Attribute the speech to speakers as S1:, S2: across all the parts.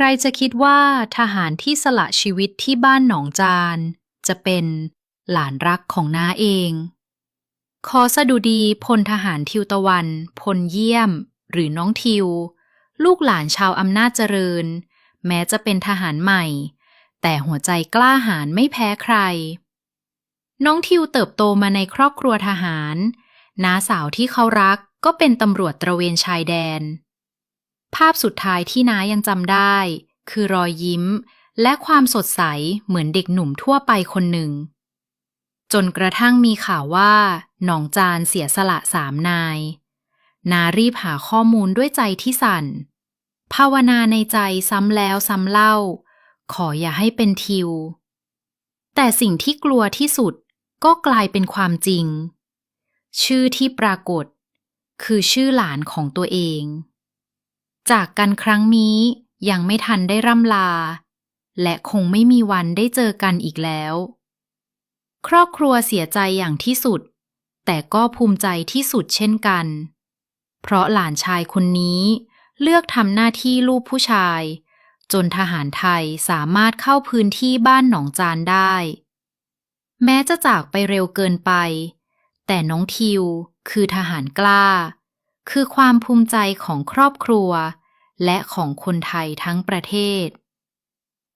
S1: ใครจะคิดว่าทหารที่สละชีวิตที่บ้านหนองจาน จะเป็นหลานรักของน้าเอง ขอสดุดีพลทหารทิวตะวัน พลเยี่ยม หรือน้องทิว ลูกหลานชาวอำนาจเจริญ แม้จะเป็นทหารใหม่ แต่หัวใจกล้าหาญไม่แพ้ใคร น้องทิวเติบโตมาในครอบครัวทหาร น้าสาวที่เขารักก็เป็นตำรวจตระเวนชายแดน ภาพสุดท้ายที่น้ายังจำได้ คือรอยยิ้ม และความสดใสเหมือนเด็กหนุ่มทั่วไปคนหนึ่ง จนกระทั่งมีข่าวว่า หนองจานเสียสละสามนาย นารีบหาข้อมูลด้วยใจที่สั่น ภาวนาในใจซ้ำแล้วซ้ำเล่า ขออย่าให้เป็นทิว แต่สิ่งที่กลัวที่สุดก็กลายเป็นความจริง ชื่อที่ปรากฏ คือชื่อหลานของตัวเอง จากกันครั้งนี้ยังไม่ทันได้ร่ำลา และคงไม่มีวันได้เจอกันอีกแล้ว ครอบครัวเสียใจอย่างที่สุด แต่ก็ภูมิใจที่สุดเช่นกัน เพราะหลานชายคนนี้เลือกทำหน้าที่ลูกผู้ชาย จนทหารไทยสามารถเข้าพื้นที่บ้านหนองจานได้ แม้จะจากไปเร็วเกินไป แต่น้องทิวคือทหารกล้า คือความภูมิใจของครอบครัว และของคนไทยทั้งประเทศ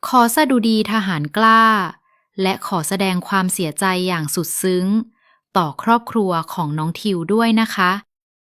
S1: ขอสดุดีทหารกล้า และขอแสดงความเสียใจอย่างสุดซึ้ง ต่อครอบครัวของน้องทิวด้วยนะคะ